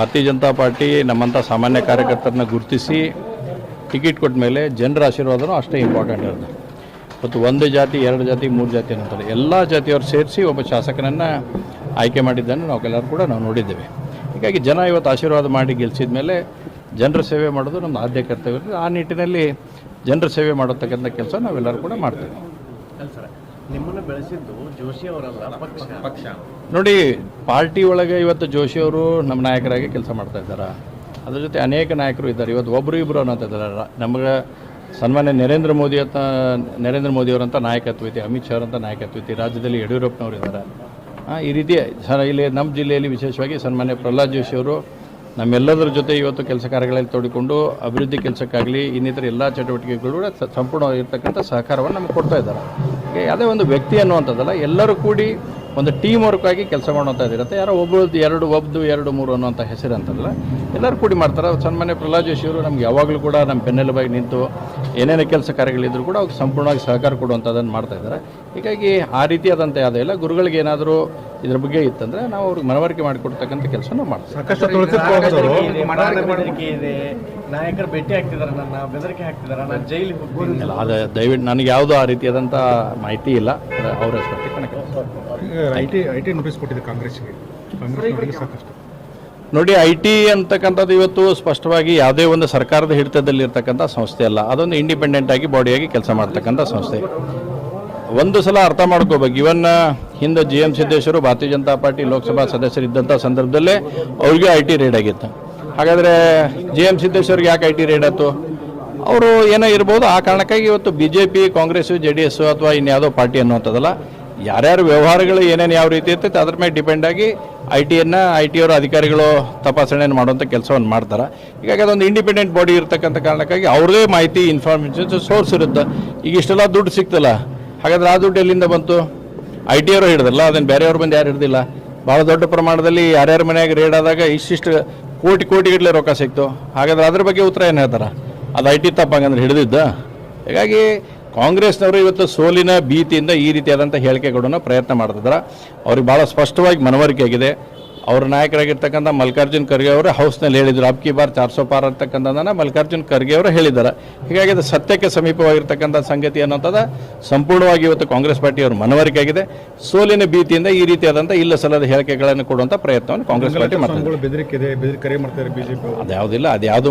ಭಾರತೀಯ ಜನತಾ ಪಾರ್ಟಿ ನಮ್ಮಂಥ ಸಾಮಾನ್ಯ ಕಾರ್ಯಕರ್ತರನ್ನ ಗುರುತಿಸಿ ಟಿಕೆಟ್ ಕೊಟ್ಟ ಮೇಲೆ ಜನರ ಆಶೀರ್ವಾದನೂ ಅಷ್ಟೇ ಇಂಪಾರ್ಟೆಂಟ್ ಇರುತ್ತೆ. ಮತ್ತು ಒಂದು ಜಾತಿ, ಎರಡು ಜಾತಿ, ಮೂರು ಜಾತಿ ಅನ್ನೋದು ಎಲ್ಲ ಜಾತಿಯವರು ಸೇರಿಸಿ ಒಬ್ಬ ಶಾಸಕನನ್ನು ಆಯ್ಕೆ ಮಾಡಿದ್ದನ್ನು ನಾವು ಎಲ್ಲರೂ ಕೂಡ ನಾವು ನೋಡಿದ್ದೇವೆ. ಹೀಗಾಗಿ ಜನ ಇವತ್ತು ಆಶೀರ್ವಾದ ಮಾಡಿ ಗೆಲ್ಲಿಸಿದ ಮೇಲೆ ಜನರ ಸೇವೆ ಮಾಡೋದು ನಮ್ಮ ಆದ್ಯ ಕರ್ತವ್ಯ. ಆ ನಿಟ್ಟಿನಲ್ಲಿ ಜನರ ಸೇವೆ ಮಾಡತಕ್ಕಂಥ ಕೆಲಸ ನಾವೆಲ್ಲರೂ ಕೂಡ ಮಾಡ್ತೇವೆ. ನಿಮ್ಮನ್ನು ಬೆಳೆಸಿದ್ದು ಜೋಶಿ ಅವರಲ್ಲ ಪಕ್ಷ. ಪಕ್ಷ. ನೋಡಿ ಪಾರ್ಟಿ ಒಳಗೆ ಇವತ್ತು ಜೋಶಿ ಅವರು ನಮ್ಮ ನಾಯಕರಾಗಿ ಕೆಲಸ ಮಾಡ್ತಾ ಇದ್ದಾರೆ? ಅದ್ರ ಜೊತೆ ಅನೇಕ ನಾಯಕರು ಇದ್ದಾರೆ. ಇವತ್ತು ಒಬ್ಬರು ಇಬ್ಬರು ಅನ್ನೋಂಥ ಇದ್ದಾರೆ. ನಮಗೆ ಸನ್ಮಾನ್ಯ ನರೇಂದ್ರ ಮೋದಿ ಅಂತ ನರೇಂದ್ರ ಅವರಂತ ನಾಯಕತ್ವ ಐತಿ ಅಮಿತ್ ಶಾ ಅವರಂಥ ನಾಯಕತ್ವ ಐತಿ ರಾಜ್ಯದಲ್ಲಿ ಯಡಿಯೂರಪ್ಪನವರು ಇದ್ದಾರೆ. ಆ, ಈ ರೀತಿ ಸರ್ ಇಲ್ಲಿ ನಮ್ಮ ಜಿಲ್ಲೆಯಲ್ಲಿ ವಿಶೇಷವಾಗಿ ಸನ್ಮಾನ್ಯ ಪ್ರಹ್ಲಾದ್ ಜೋಶಿ ಅವರು ನಮ್ಮೆಲ್ಲದರ ಜೊತೆ ಇವತ್ತು ಕೆಲಸ ಕಾರ್ಯಗಳಲ್ಲಿ ತೊಡಿಕೊಂಡು ಅಭಿವೃದ್ಧಿ ಕೆಲಸಕ್ಕಾಗಲಿ ಇನ್ನಿತರ ಎಲ್ಲ ಚಟುವಟಿಕೆಗಳು ಕೂಡ ಸಂಪೂರ್ಣವಾಗಿರ್ತಕ್ಕಂಥ ಸಹಕಾರವನ್ನು ನಮಗೆ ಕೊಡ್ತಾ ಇದ್ದಾರೆ. ಯಾವುದೇ ಒಂದು ವ್ಯಕ್ತಿ ಅನ್ನುವಂಥದ್ದಲ್ಲ, ಎಲ್ಲರೂ ಕೂಡಿ ಒಂದು ಟೀಮ್ ವರ್ಕ್ ಆಗಿ ಕೆಲಸ ಮಾಡುವಂಥದ್ದು ಇರುತ್ತೆ. ಯಾರೋ ಒಬ್ಬರದ್ದು ಎರಡು ಒಬ್ಬದು ಎರಡು, ಮೂರು ಅನ್ನುವಂಥ ಹೆಸರು ಅಂತಲ್ಲ ಎಲ್ಲರೂ ಕೂಡಿ ಮಾಡ್ತಾರೆ. ಸನ್ಮಾನ್ಯ ಪ್ರಹ್ಲಾದ್ ಜೋಶಿಯವರು ನಮ್ಗೆ ಯಾವಾಗಲೂ ಕೂಡ ನಮ್ಮ ಬೆನ್ನೆಲುಬಾಗಿ ನಿಂತು ಏನೇನೇ ಕೆಲಸ ಕಾರ್ಯಗಳಿದ್ರು ಕೂಡ ಅವ್ರಿಗೆ ಸಂಪೂರ್ಣವಾಗಿ ಸಹಕಾರ ಕೊಡುವಂಥದ್ದನ್ನು ಮಾಡ್ತಾ ಇದ್ದಾರೆ. ಹೀಗಾಗಿ ಆ ರೀತಿಯಾದಂಥ ಯಾವುದೇ ಇಲ್ಲ ಗುರುಗಳಿಗೆ ಏನಾದರೂ ಇದ್ರ ಬಗ್ಗೆ ಇತ್ತಂದರೆ ನಾವು ಅವ್ರಿಗೆ ಮನವರಿಕೆ ಮಾಡಿಕೊಡ್ತಕ್ಕಂಥ ಕೆಲಸ ನಾವು ಮಾಡ್ತೀವಿ ನಾಯಕರು ಭೇಟಿ ಆಗ್ತಿದಾರೆ ನನ್ನ ಬೆದರಿಕೆ ಹಾಕ್ತಿದ್ದಾರೆ ನಾನು ಜೈಲಿಗೆ ಹೋಗ್ತೀನಿ. ಇಲ್ಲ ಅದು ದಯವಿಟ್ಟು ನನಗೆ ಯಾವುದೋ ಆ ರೀತಿಯಾದಂಥ ಮಾಹಿತಿ ಇಲ್ಲ ಅವರ I T I T notice ಕೊಟ್ಟಿದೆ ಕಾಂಗ್ರೆಸ್ಗೆ ಕಾಂಗ್ರೆಸ್ನವರಿಗೆ ಸಾಕಷ್ಟು. ನೋಡಿ ಐ ಟಿ ಅಂತಕ್ಕಂಥದ್ದು ಇವತ್ತು ಸ್ಪಷ್ಟವಾಗಿ ಯಾವುದೇ ಒಂದು ಸರ್ಕಾರದ ಹಿಡಿತದಲ್ಲಿ ಇರ್ತಕ್ಕಂಥ ಸಂಸ್ಥೆ ಅಲ್ಲ. ಅದೊಂದು ಇಂಡಿಪೆಂಡೆಂಟ್ ಆಗಿ ಬಾಡಿಯಾಗಿ ಕೆಲಸ ಮಾಡ್ತಕ್ಕಂಥ ಸಂಸ್ಥೆ. ಒಂದು ಸಲ ಅರ್ಥ ಮಾಡ್ಕೋಬೇಕು. ಇವನ್ನ ಹಿಂದೆ ಜಿ ಎಂ ಸಿದ್ದೇಶ್ವರು, ಭಾರತೀಯ ಜನತಾ ಪಾರ್ಟಿ ಲೋಕಸಭಾ ಸದಸ್ಯರಿದ್ದಂಥ ಸಂದರ್ಭದಲ್ಲೇ ಅವ್ರಿಗೆ ಐ ಟಿ ರೇಡ್ ಆಗಿತ್ತು. ಹಾಗಾದರೆ ಜಿ ಎಂ ಸಿದ್ದೇಶ್ವರಿಗೆ ಯಾಕೆ ಐ ಟಿ ರೇಡ್ ಆಯ್ತು? ಅವರು ಏನೋ ಇರ್ಬೋದು. ಆ ಕಾರಣಕ್ಕಾಗಿ ಇವತ್ತು B J P Congress J D S ಅಥವಾ ಇನ್ಯಾವುದೋ ಪಾರ್ಟಿ ಅನ್ನುವಂಥದ್ದಲ್ಲ. ಯಾರ್ಯಾರ ವ್ಯವಹಾರಗಳು ಏನೇನು ಯಾವ ರೀತಿ ಇರ್ತೈತೆ ಅದ್ರ ಮೇಲೆ ಡಿಪೆಂಡ್ ಆಗಿ ಐ ಟಿಯನ್ನು ಐ ಟಿ ಅವರ ಅಧಿಕಾರಿಗಳು ತಪಾಸಣೆಯನ್ನು ಮಾಡುವಂಥ ಕೆಲಸವನ್ನು ಮಾಡ್ತಾರೆ. ಹೀಗಾಗಿ ಅದೊಂದು ಇಂಡಿಪೆಂಡೆಂಟ್ ಬಾಡಿ ಇರ್ತಕ್ಕಂಥ ಕಾರಣಕ್ಕಾಗಿ ಅವ್ರದೇ ಮಾಹಿತಿ ಇನ್ಫಾರ್ಮೇಷನ್ ಸೋರ್ಸ್ ಇರುತ್ತೆ. ಈಗ ಇಷ್ಟೆಲ್ಲ ದುಡ್ಡು ಸಿಕ್ತಲ್ಲ, ಹಾಗಾದ್ರೆ ಆ ದುಡ್ಡು ಎಲ್ಲಿಂದ ಬಂತು? ಐ ಟಿ ಅವರು ಹಿಡಿದಲ್ಲ ಅದನ್ನು ಬೇರೆಯವ್ರ ಬಂದು ಯಾರು ಹಿಡ್ದಿಲ್ಲ. ಭಾಳ ದೊಡ್ಡ ಪ್ರಮಾಣದಲ್ಲಿ ಯಾರ್ಯಾರ ಮನೆಯಾಗ ರೇಡ್ ಆದಾಗ ಇಷ್ಟಿಷ್ಟು ಕೋಟಿ ಕೋಟಿಗಟ್ಟಲೆ ರೊಕ್ಕ ಸಿಕ್ತು. ಹಾಗಾದ್ರೆ ಅದ್ರ ಬಗ್ಗೆ ಉತ್ತರ ಏನು ಹೇಳ್ತಾರೆ? ಅದು ಐ ಟಿ ತಪ್ಪಂಗಂದ್ರೆ ಹಿಡಿದಿದ್ದ? ಹೀಗಾಗಿ ಕಾಂಗ್ರೆಸ್ನವರು ಇವತ್ತು ಸೋಲಿನ ಭೀತಿಯಿಂದ ಈ ರೀತಿಯಾದಂಥ ಹೇಳಿಕೆಗಳನ್ನು ಪ್ರಯತ್ನ ಮಾಡ್ತಿದ್ದಾರೆ ಅವ್ರಿಗೆ ಭಾಳ ಸ್ಪಷ್ಟವಾಗಿ ಮನವರಿಕೆ ಆಗಿದೆ. ಅವ್ರ ನಾಯಕರಾಗಿರ್ತಕ್ಕಂಥ ಮಲ್ಲಿಕಾರ್ಜುನ್ ಖರ್ಗೆ ಅವರು ಹೌಸ್ನಲ್ಲಿ ಹೇಳಿದರು ಅಬ್ಕಿ ಬಾರ್ ಚಾರ್ ಸೋ ಪಾರ್ ಅಂತಕ್ಕಂಥದ್ದನ್ನು ಮಲ್ಲಿಕಾರ್ಜುನ್ ಖರ್ಗೆ ಅವರು ಹೇಳಿದ್ದಾರೆ ಹೀಗಾಗಿ ಅದು ಸತ್ಯಕ್ಕೆ ಸಮೀಪವಾಗಿರ್ತಕ್ಕಂಥ ಸಂಗತಿ ಅನ್ನೋಂಥದ್ದು ಸಂಪೂರ್ಣವಾಗಿ ಇವತ್ತು ಕಾಂಗ್ರೆಸ್ ಪಾರ್ಟಿಯವರು ಮನವರಿಕೆ ಆಗಿದೆ. ಸೋಲಿನ ಭೀತಿಯಿಂದ ಈ ರೀತಿಯಾದಂಥ ಇಲ್ಲ ಸಲ್ಲದ ಹೇಳಿಕೆಗಳನ್ನು ಕೊಡುವಂಥ ಪ್ರಯತ್ನವನ್ನು ಕಾಂಗ್ರೆಸ್ ಪಾರ್ಟಿ ಮಾಡ್ತಾರೆ ಸ್ವಾಮಿಗಳು ಬೆದರಿಕೆ ಇದೆ ಬೆದರಿಕೆ ಕರೆ ಮಾಡ್ತಾರೆ ಬಿಜೆಪಿ ಅದ್ಯಾವುದಿಲ್ಲ ಅದ್ಯಾವುದು